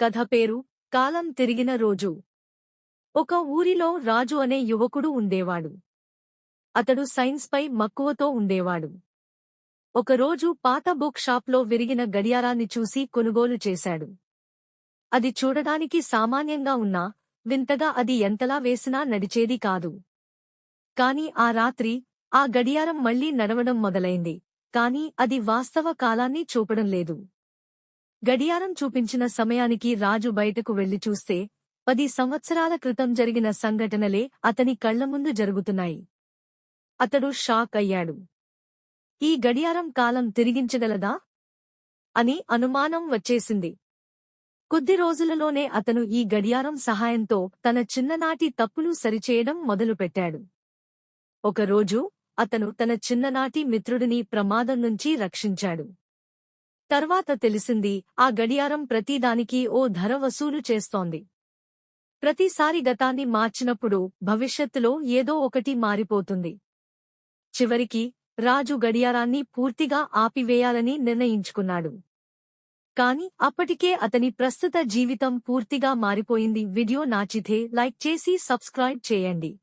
కథ పేరు కాలం తిరిగిన రోజు. ఒక ఊరిలో రాజు అనే యువకుడు ఉండేవాడు. అతడు సైన్స్పై మక్కువతో ఉండేవాడు. ఒకరోజు పాత బుక్ షాప్లో విరిగిన గడియారాన్ని చూసి కొనుగోలు చేశాడు. అది చూడడానికి సామాన్యంగా ఉన్నా వింతగా అది ఎంతలా వేసినా నడిచేది కాదు. కాని ఆ రాత్రి ఆ గడియారం మళ్ళీ నడవడం మొదలైంది. కాని అది వాస్తవ కాలాన్ని చూపడం లేదు. గడియారం చూపించిన సమయానికి రాజు బయటకు వెళ్ళి చూస్తే పది సంవత్సరాల క్రితం జరిగిన సంఘటనలే అతని కళ్ళ ముందు జరుగుతున్నాయి. అతడు షాక్ అయ్యాడు. ఈ గడియారం కాలం తిరిగించగలదా? అని అనుమానం వచ్చేసింది. కొద్ది రోజులలోనే అతను ఈ గడియారం సహాయంతో తన చిన్ననాటి తప్పులు సరిచేయడం మొదలుపెట్టాడు. ఒకరోజు అతను తన చిన్ననాటి మిత్రుడిని ప్రమాదం నుంచి రక్షించాడు. తర్వాత తెలిసింది ఆ గడియారం ప్రతిదానికి ఓ ధర వసూలు చేస్తోంది. ప్రతిసారి గతాన్ని మార్చినప్పుడు భవిష్యత్తులో ఏదో ఒకటి మారిపోతుంది. చివరికి రాజు గడియారాన్ని పూర్తిగా ఆపివేయాలని నిర్ణయించుకున్నాడు. కాని అప్పటికే అతని ప్రస్తుత జీవితం పూర్తిగా మారిపోయింది. వీడియో నాచితే లైక్ చేసి సబ్స్క్రైబ్ చేయండి.